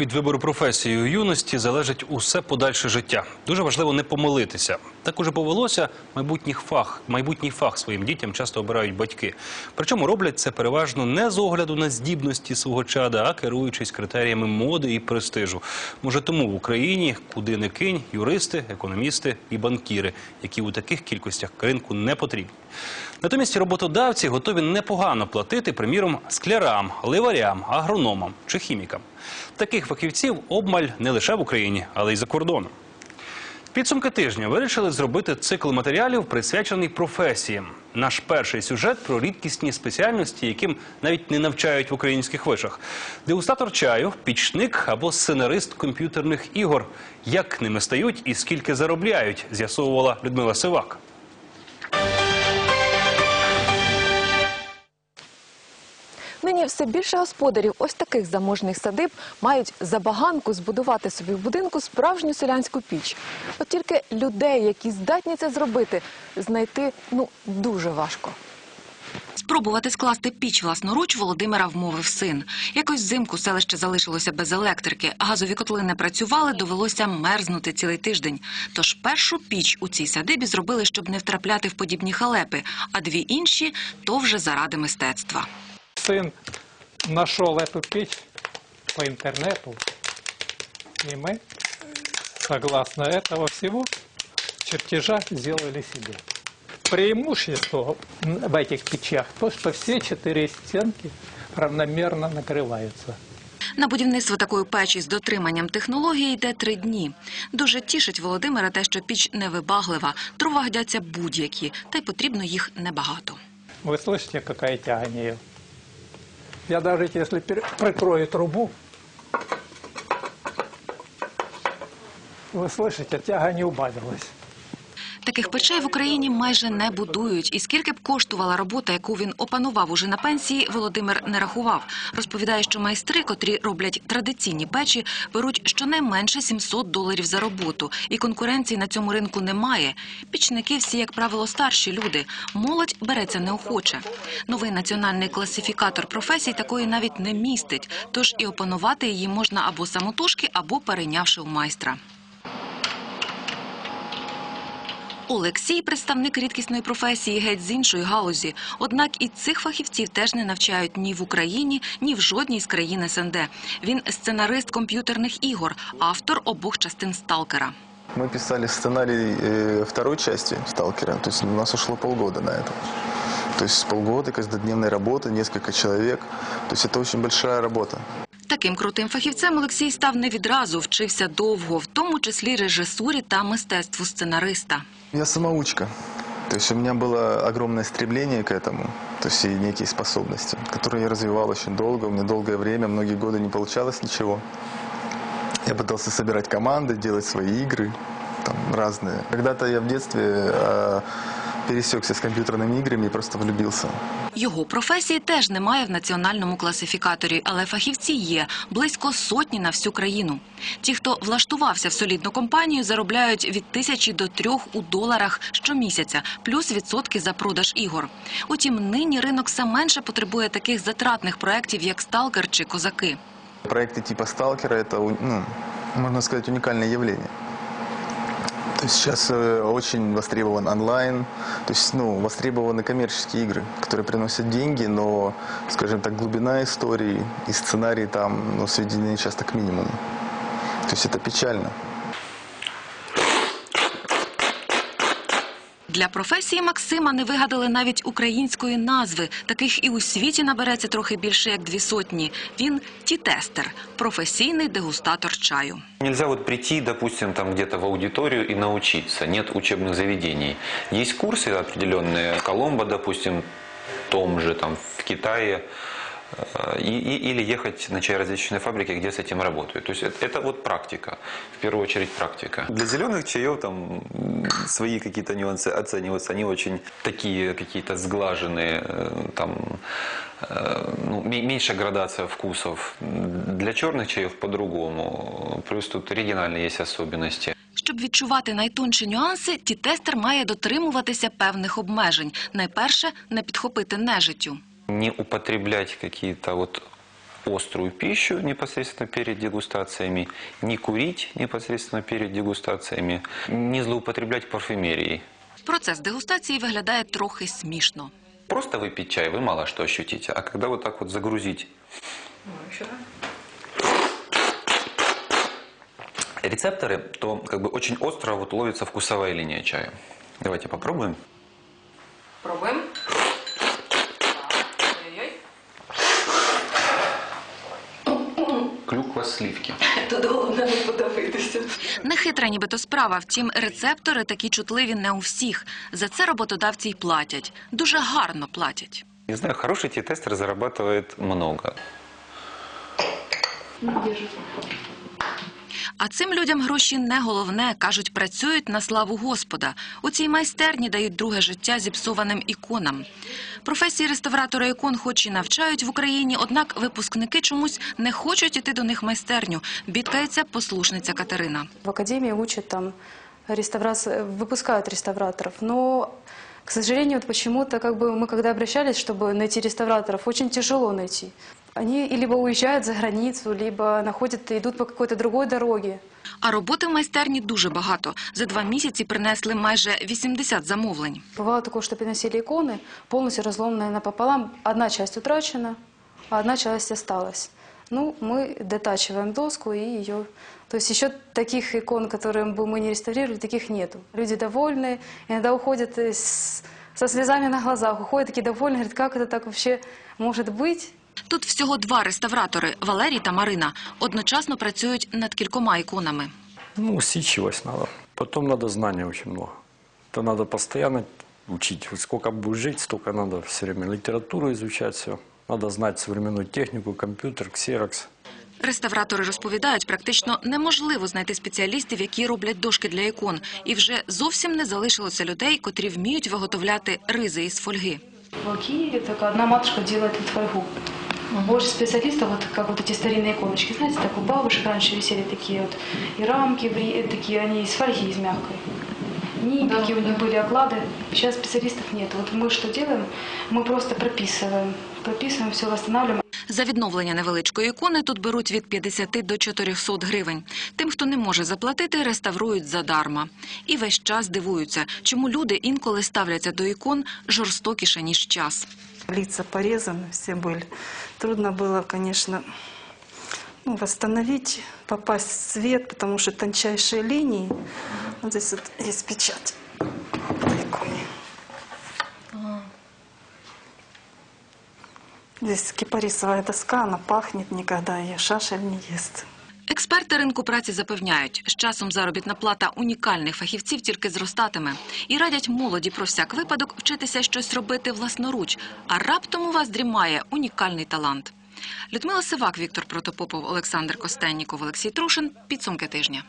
Від вибору професії у юності залежить усе подальше життя. Дуже важливо не помилитися. Так уже повелося, майбутній фах, майбутній фах своїм дітям часто обирають батьки. Причому роблять це переважно не з огляду на здібності свого чада, а керуючись критеріями моди і престижу. Може, тому в Україні куди не кинь юристи, економісти і банкіри, які у таких кількостях ринку не потрібні. Натомість роботодавці готові непогано платити, приміром, склярам, ливарям, агрономам чи хімікам. Таких фахівців обмаль не лише в Україні, але й за кордоном. Підсумки тижня вирішили зробити цикл матеріалів, присвячений професіям. Наш перший сюжет про рідкісні спеціальності, яким навіть не навчають в українських вишах. Дегустатор чаю, пічник або сценарист комп'ютерних ігор. Як ними стають і скільки заробляють, з'ясовувала Людмила Сивак. Все більше господарів ось таких заможних садиб мають забаганку збудувати собі в будинку справжню селянську піч. От тільки людей, які здатні це зробити, знайти ну дуже важко. Спробувати скласти піч власноруч Володимира вмовив син. Якось взимку селище залишилося без електрики, газові котли не працювали, довелося мерзнути цілий тиждень. Тож першу піч у цій садибі зробили, щоб не втрапляти в подібні халепи, а дві інші – то вже заради мистецтва. сын нашел эту печь по интернету, и мы, согласно этого всего, чертежа сделали себе. Преимущество в этих печах то, что все четыре стенки равномерно накрываются. На будівництво такої печі з дотриманням технології йде три дні. Дуже тішить Володимира те, що піч невибаглива, дрова годяться будь-які, та й потрібно їх небагато. Вы слышите, какая тяга нее? я даже если прикрою трубу, вы слышите, тяга не убавилась. Таких печей в Україні майже не будують. І скільки б коштувала робота, яку він опанував уже на пенсії, Володимир не рахував. Розповідає, що майстри, котрі роблять традиційні печі, беруть щонайменше 700 доларів за роботу. І конкуренції на цьому ринку немає. Пічники всі, як правило, старші люди. Молодь береться неохоче. Новий національний класифікатор професій такої навіть не містить. Тож і опанувати її можна або самотужки, або перейнявши у майстра. Олексій – представник рідкісної професії геть з іншої галузі. Однак і цих фахівців теж не навчають ні в Україні, ні в жодній з країн СНД. Він сценарист комп'ютерних ігор, автор обох частин «Сталкера». Мы писали сценарий э, второй части «Сталкера», то есть у нас ушло полгода на это. То есть полгода каждодневной работы, несколько человек. То есть это очень большая работа. Таким крутим фахівцем Олексій став не відразу, вчився довго, в тому числі режисурі та мистецтву сценариста. Я самоучка. То есть у меня было огромное стремление к этому, то есть и некие способности, которые я развивал очень долго. У меня долгое время, многие годы не получалось ничего. Я пытался собирать команды, делать свои игры, там разные. Когда-то я в детстве э, пересекся с компьютерными играми и просто влюбился. Його професії теж немає в національному класифікаторі, але фахівці є близько сотні на всю країну. Ті, хто влаштувався в солідну компанію, заробляють від тисячі до трьох у доларах щомісяця, плюс відсотки за продаж ігор. Утім, нині ринок все менше потребує таких затратних проєктів, як «Сталкер» чи «Козаки». Проекты типа «Сталкера» — это, у- ну, можно сказать, уникальное явление. То есть сейчас э, очень востребован онлайн, то есть, ну, востребованы коммерческие игры, которые приносят деньги, но, скажем так, глубина истории и сценарий там, ну, сведены часто к минимуму. То есть это печально. Для професії Максима не вигадали навіть української назви. Таких і у світі набереться трохи більше як дві сотні. Він тітестер, професійний дегустатор чаю. Нельзя вот прийти, допустим, там где-то в аудиторию и научиться. Нет учебных заведений. Есть курсы определенные. Коломбо, допустим, в том же, там, в Китае. э, И, и- или ехать на чаеразведочные фабрики, где с этим работают. То есть это, это вот практика, в первую очередь практика. Для зеленых чаев там м, свои какие-то нюансы оцениваются, они очень такие какие-то сглаженные, э, там э, ну, ме- меньше градация вкусов. Для черных чаев по-другому. Плюс тут региональные есть особенности. Щоб відчувати найтонші нюанси, тітестер має дотримуватися певних обмежень. Найперше не підхопити нежиттю. Не употреблять какие-то вот острую пищу непосредственно перед дегустациями, не курить непосредственно перед дегустациями, не злоупотреблять парфюмерией. Процес дегустації виглядає трохи смішно. Просто выпить чай вы мало что ощутите, а когда вот так вот загрузить рецепторы, то как бы очень остро вот ловится вкусовая линия чая. Давайте попробуем. Пробуємо. Клюква сливки. Тут головне не подавитися. Нехитра нібито справа, втім, рецептори такі чутливі не у всіх. За це роботодавці й платять. Дуже гарно платять. Не знаю, хороший тестер зарабатывает много. А цим людям гроші не головне, кажуть, працюють на славу Господа. У цій майстерні дають друге життя зіпсованим іконам. Професії реставратора ікон хоч і навчають в Україні, однак випускники чомусь не хочуть іти до них в майстерню, бідкається послушниця Катерина. В академии учат там реставрация, выпускают реставраторов, но, к сожалению, вот почему-то как бы мы когда обращались, чтобы найти реставраторов, очень тяжело найти. Они либо уезжают за границу, либо находят, идут по какой-то другой дороге. А роботи в майстерні дуже багато. За два місяці принесли майже 80 замовлень. Бывало такое, что приносили иконы, полностью разломанные напополам. Одна часть утрачена, а одна часть осталась. Ну, мы дотачиваем доску и ее... То есть еще таких икон, которые бы мы не реставрировали, таких нету. Люди довольны, иногда уходят э, с- со слезами на глазах, уходят такие довольны, говорят, как это так вообще может быть? Тут всього два реставратори – Валерій та Марина. Одночасно працюють над кількома іконами. Ну, усидчивость надо. Потом надо знания очень много. Это надо постоянно учить. Вот сколько будешь жить, столько надо все время литературу изучать все. Надо знать современную технику, компьютер, ксерокс. Реставратори розповідають, практично неможливо знайти спеціалістів, які роблять дошки для ікон. І вже зовсім не залишилося людей, котрі вміють виготовляти ризи із фольги. В Киеве только одна матушка делает вот фольгу. Больше специалистов, вот как вот эти старинные иконочки, знаете, так у бабушек раньше висели такие вот и рамки, бри- такие они из фольги, из мягкой. Нибики у них были оклады. Сейчас специалистов нет. Вот мы что делаем? Мы просто прописываем. Прописываем, все восстанавливаем. За відновлення невеличкої ікони тут беруть від 50 до 400 гривень. Тим, хто не може заплатити, реставрують задарма. І весь час дивуються, чому люди інколи ставляться до ікон жорстокіше, ніж час. Лица порезаны все были. Трудно было, конечно, ну, восстановить, попасть в цвет, потому что тончайшие линии. Вот здесь вот есть печать Здесь кипарисовая доска, она пахнет никогда, ее шашель не ест. Експерти ринку праці запевняють, з часом заробітна плата унікальних фахівців тільки зростатиме. І радять молоді про всяк випадок вчитися щось робити власноруч, а раптом у вас дрімає унікальний талант. Людмила Сивак, Віктор Протопопов, Олександр Костенніков, Олексій Трушин. Підсумки тижня.